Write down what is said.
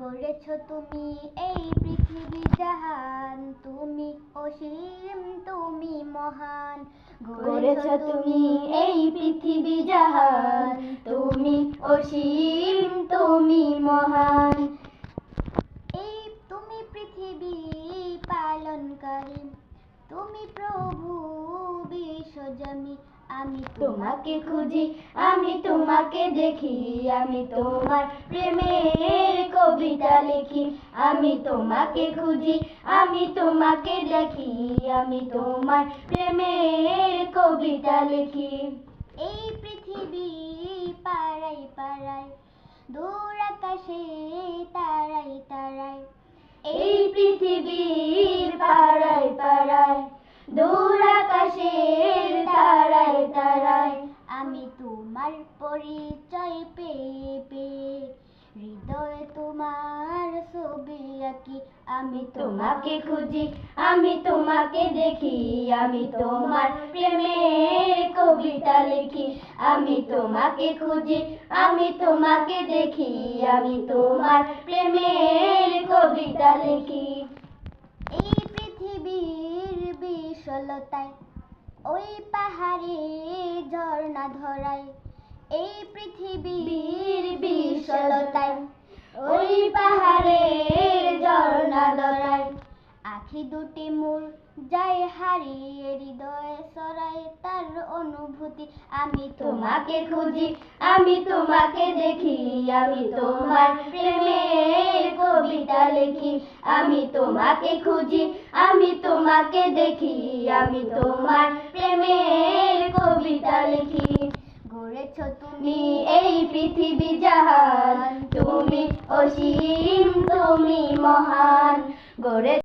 গড়েছ তুমি এই পৃথিবী জাহান, তুমি অসীম, তুমি মহান। গড়েছ তুমি এই পৃথিবী জাহান, তুমি অসীম, তুমি মহান। এই তুমি পৃথিবী পালনকারী, তুমি প্রভু বিশ্বজমি। আমি তোমাকে খুঁজি, আমি তোমাকে দেখি, আমি তোমার প্রেমের লিখি আমি তোমাকে খুঁজি আমি তোমাকে দেখি আমি তোমার প্রেমের কবিতা লিখি। এই পৃথিবী পাড়াই পাড়াই দূর আকাশে তারাই তারাই এই পৃথিবীর পাড়ায় পাড়ায় দূর আকাশের তারায় তারায়। আমি তোমার পরিচয় পেয়ে পেয়ে হৃদয়ে তোমার ছবি আঁকি আমি তোমাকে খুঁজি আমি তোমাকে দেখি আমি তোমার প্রেমের কবিতা লিখি আমি তোমাকে খুঁজি আমি তোমাকে দেখি আমি তোমার প্রেমের কবিতা লিখি। এই পৃথিবীর বিশলতায় ওই পাহাড়ে ঝর্ণা ধরায় এই পৃথিবীর বিশলতায় ওই পাহাড়ের ঝর্ণা দরায় আখি দুটি মোর যায় হারিয়ে হৃদয় সরাই তার অনুভূতি। আমি তোমাকে খুঁজি আমি তোমাকে দেখি আমি তোমার প্রেমের কবিতা লিখি। আমি তোমাকে খুঁজি আমি তোমাকে দেখি আমি তোমার প্রেমের কবিতা লিখি। গড়েছ তুমি তুমি এই পৃথিবী জাহান তুমি অসীম তুমি মহান। গড়ে